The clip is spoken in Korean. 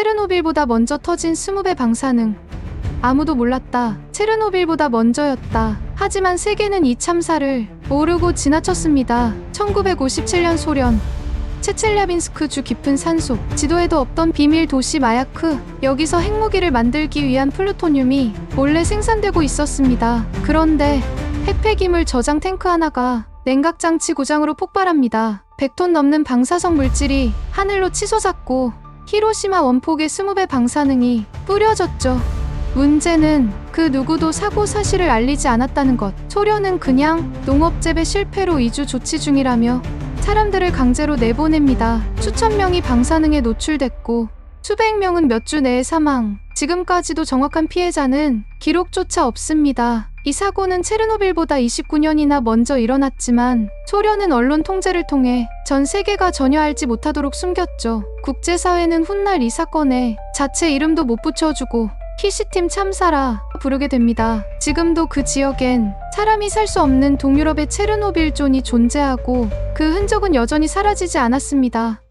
체르노빌보다 먼저 터진 스무배 방사능. 아무도 몰랐다. 체르노빌보다 먼저였다. 하지만 세계는 이 참사를 모르고 지나쳤습니다. 1957년 소련. 체첼랴빈스크 주 깊은 산속, 지도에도 없던 비밀 도시 마야크. 여기서 핵무기를 만들기 위한 플루토늄이 몰래 생산되고 있었습니다. 그런데 핵폐기물 저장 탱크 하나가 냉각장치 고장으로 폭발합니다. 100톤 넘는 방사성 물질이 하늘로 치솟았고 히로시마 원폭의 20배 방사능이 뿌려졌죠. 문제는 그 누구도 사고 사실을 알리지 않았다는 것. 소련은 그냥 농업재배 실패로 이주 조치 중이라며 사람들을 강제로 내보냅니다. 수천 명이 방사능에 노출됐고 수백 명은 몇 주 내에 사망. 지금까지도 정확한 피해자는 기록조차 없습니다. 이 사고는 체르노빌보다 29년이나 먼저 일어났지만 소련은 언론 통제를 통해 전 세계가 전혀 알지 못하도록 숨겼죠. 국제사회는 훗날 이 사건에 자체 이름도 못 붙여주고 키시팀 참사라 부르게 됩니다. 지금도 그 지역엔 사람이 살 수 없는 동유럽의 체르노빌 존이 존재하고 그 흔적은 여전히 사라지지 않았습니다.